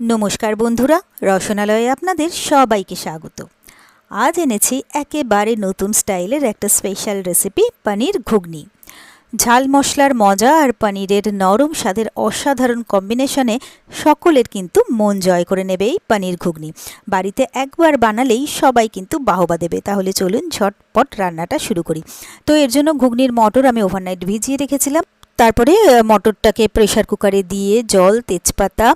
নমস্কার বন্ধুরা, রসনালয়ে আপনাদের সবাইকে স্বাগত। আজ এনেছি একেবারে নতুন স্টাইলের একটা স্পেশাল রেসিপি পনির ঘুগনি। ঝাল মশলার মজা আর পনিরের নরম স্বাদের অসাধারণ কম্বিনেশনে সকলের কিন্তু মন জয় করে নেবে এই পনির ঘুগনি। বাড়িতে একবার বানালেই সবাই কিন্তু বাহবা দেবে। তাহলে চলুন ঝটপট রান্নাটা শুরু করি। তো এর জন্য ঘুগনির মটর আমি ওভারনাইট ভিজিয়ে রেখেছিলাম। তারপরে মটরটাকে প্রেশার কুকারে দিয়ে জল তেজপাতা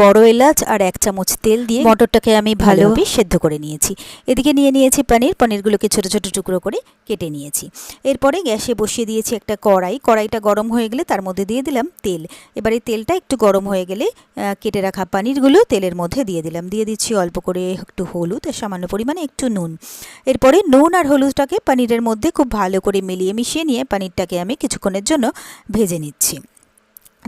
বড় এলাচ আর এক চামচ তেল দিয়ে মটরটাকে আমি ভালোভাবে সেদ্ধ করে নিয়েছি। এদিকে নিয়ে নিয়েছি পনির। পনিরগুলোকে ছোট ছোট টুকরো করে কেটে নিয়েছি। এরপরে গ্যাসে বসিয়ে দিয়েছি একটা কড়াই। কড়াইটা গরম হয়ে গেলে তার মধ্যে দিয়ে দিলাম তেল। এবারে তেলটা একটু গরম হয়ে গেলে কেটে রাখা পনিরগুলো তেলের মধ্যে দিয়ে দিলাম। দিয়ে দিচ্ছি অল্প করে একটু হলুদ আর সামান্য পরিমাণে একটু নুন। এরপরে নুন আর হলুদটাকে পনিরের মধ্যে খুব ভালো করে মিলিয়ে মিশিয়ে নিয়ে পনিরটাকে আমি কিছুক্ষণের জন্য ভেজে নিচ্ছি।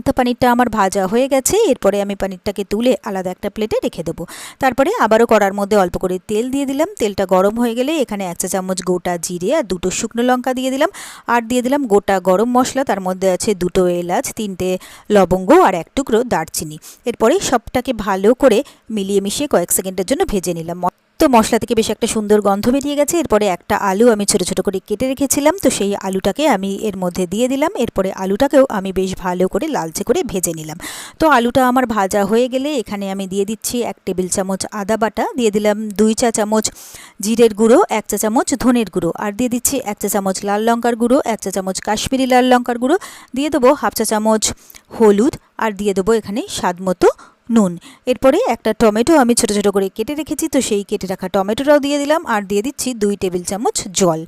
তো পানিরটা আমার ভাজা হয়ে গেছে, এরপরে আমি পনিরটাকে তুলে আলাদা একটা প্লেটে রেখে দেবো। তারপরে আবারও কড়ার মধ্যে অল্প করে তেল দিয়ে দিলাম। তেলটা গরম হয়ে গেলে এখানে এক চা চামচ গোটা জিরে আর দুটো শুকনো লঙ্কা দিয়ে দিলাম। আর দিয়ে দিলাম গোটা গরম মশলা, তার মধ্যে আছে দুটো এলাচ, তিনটে লবঙ্গ আর এক টুকরো দারচিনি। এরপরে সবটাকে ভালো করে মিলিয়ে মিশিয়ে কয়েক সেকেন্ডের জন্য ভেজে নিলাম। তো মশলা থেকে বেশ একটা সুন্দর গন্ধ বেরিয়ে গেছে। এরপরে একটা আলু আমি ছোট ছোট করে কেটে রেখেছিলাম। তো সেই আলুটাকে আমি এর মধ্যে দিয়ে দিলাম। এরপরে আলুটাকেও আমি বেশ ভালো করে লালচে করে ভেজে নিলাম। তো আলুটা আমার ভাজা হয়ে গেলে এখানে আমি দিয়ে দিচ্ছি এক টেবিল চামচ আদা বাটা, দিয়ে দিলাম দুই চা চামচ জিরের গুঁড়ো, এক চা চামচ ধনের গুঁড়ো, আর দিয়ে দিচ্ছি এক চা চামচ লাল লঙ্কার গুঁড়ো, এক চা চামচ কাশ্মীরি লাল লঙ্কার গুঁড়ো, দিয়ে দেবো হাফ চা চামচ হলুদ আর দিয়ে দেবো এখানে স্বাদ মতো নুন। এরপরে একটা টমেটো আমি ছোট ছোট করে কেটে রেখেছি, তো সেই কেটে রাখা টমেটোটাও দিয়ে দিলাম আর দিয়ে দিচ্ছি দুই টেবিল চামচ জল।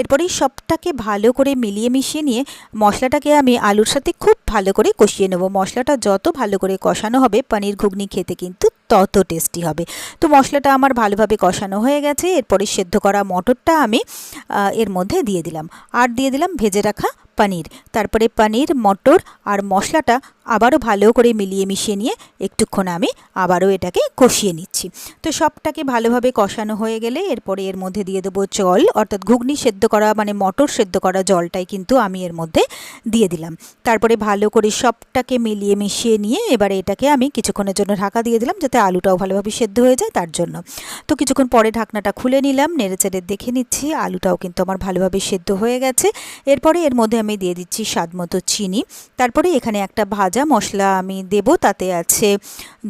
এরপরে সবটাকে ভালো করে মিলিয়ে মিশিয়ে নিয়ে মশলাটাকে আমি আলুর সাথে খুব ভালো করে কষিয়ে নেব। মশলাটা যত ভালো করে কষানো হবে, পনির ঘুগনি খেতে কিন্তু তত টেস্টি হবে। তো মশলাটা আমার ভালোভাবে কষানো হয়ে গেছে, এরপরে সেদ্ধ করা মটরটা আমি এর মধ্যে দিয়ে দিলাম। আর দিয়ে দিলাম ভেজে রাখা পনির। তারপরে পনির, মটর আর মশলাটা আবারও ভালো করে মিলিয়ে মিশিয়ে নিয়ে একটুক্ষণ আমি আবারও এটাকে কষিয়ে নিচ্ছি। তো সবটাকে ভালোভাবে কষানো হয়ে গেলে এরপরে এর মধ্যে দিয়ে দেবো জল। অর্থাৎ ঘুগনি সেদ্ধ করা মানে মটর সেদ্ধ করা জলটাই কিন্তু আমি এর মধ্যে দিয়ে দিলাম। তারপরে ভালো করে সবটাকে মিলিয়ে মিশিয়ে নিয়ে এবারে এটাকে আমি কিছুক্ষণের জন্য ঢাকা দিয়ে দিলাম যাতে আলুটাও ভালোভাবে সেদ্ধ হয়ে যায় তার জন্য। তো কিছুক্ষণ পরে ঢাকনাটা খুলে নিলাম নেড়ে চেড়ে দেখে নিচ্ছি, আলুটাও কিন্তু আমার ভালোভাবে সেদ্ধ হয়ে গেছে। এরপরে এর মধ্যে আমি দিয়ে দিচ্ছি স্বাদ মতো চিনি। তারপরে এখানে একটা ভাজা মশলা আমি দেব, তাতে আছে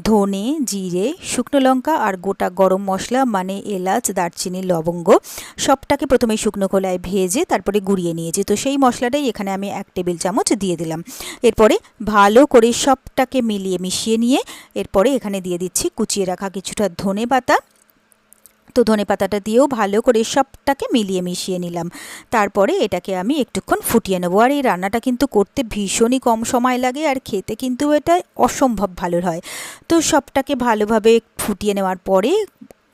ধনে, জিরে, শুকনো লঙ্কা আর গোটা গরম মশলা মানে এলাচ, দারচিনি, লবঙ্গ। সবটাকে প্রথমে শুকনো খোলায় ভেজে তারপরে গুঁড়িয়ে নিয়েছি। তো সেই মশলাটাই এখানে আমি এক টেবিল চামচ দিয়ে দিলাম। এরপরে ভালো করে সবটাকে মিলিয়ে মিশিয়ে নিয়ে এরপরে এখানে দিয়ে দিচ্ছি কুচিয়ে রাখা কিছুটা ধনে পাতা তো ধনে পাতাটা দিয়েও ভালো করে সবটাকে মিলিয়ে মিশিয়ে নিলাম। তারপরে এটাকে আমি একটুক্ষণ ফুটিয়ে নেব। আর এই রান্নাটা কিন্তু করতে ভীষণই কম সময় লাগে আর খেতে কিন্তু এটা অসম্ভব ভালো হয়। তো সবটাকে ভালোভাবে ফুটিয়ে নেওয়ার পরে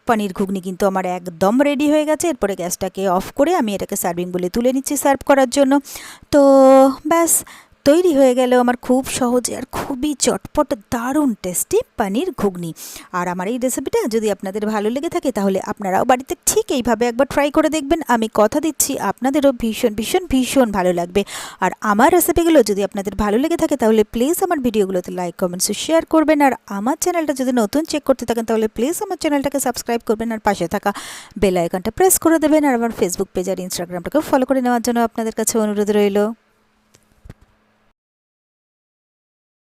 পনির ঘুগনি কিন্তু আমার একদম রেডি হয়ে গেছে। এরপরে গ্যাসটাকে অফ করে আমি এটাকে সার্ভিং বলে তুলে নিচ্ছি সার্ভ করার জন্য। তো ব্যাস তৈরি হয়ে গেল আমার খুব সহজে আর খুবই চটপট দারুণ টেস্টি পনির ঘুগনি। আর আমার এই রেসিপিটা যদি আপনাদের ভালো লেগে থাকে তাহলে আপনারাও বাড়িতে ঠিক এইভাবে একবার ট্রাই করে দেখবেন। আমি কথা দিচ্ছি, আপনাদেরও ভীষণ ভীষণ ভীষণ ভালো লাগবে। আর আমার রেসিপিগুলো যদি আপনাদের ভালো লেগে থাকে তাহলে প্লিজ আমার ভিডিওগুলোতে লাইক কমেন্টস শেয়ার করবেন। আর আমার চ্যানেলটা যদি নতুন চেক করতে থাকেন তাহলে প্লিজ আমার চ্যানেলটাকে সাবস্ক্রাইব করবেন আর পাশে থাকা বেল আইকনটা প্রেস করে দেবেন। আর আমার ফেসবুক পেজ আর ইনস্টাগ্রামটাকেও ফলো করে নেওয়ার জন্য আপনাদের কাছে অনুরোধ রইল।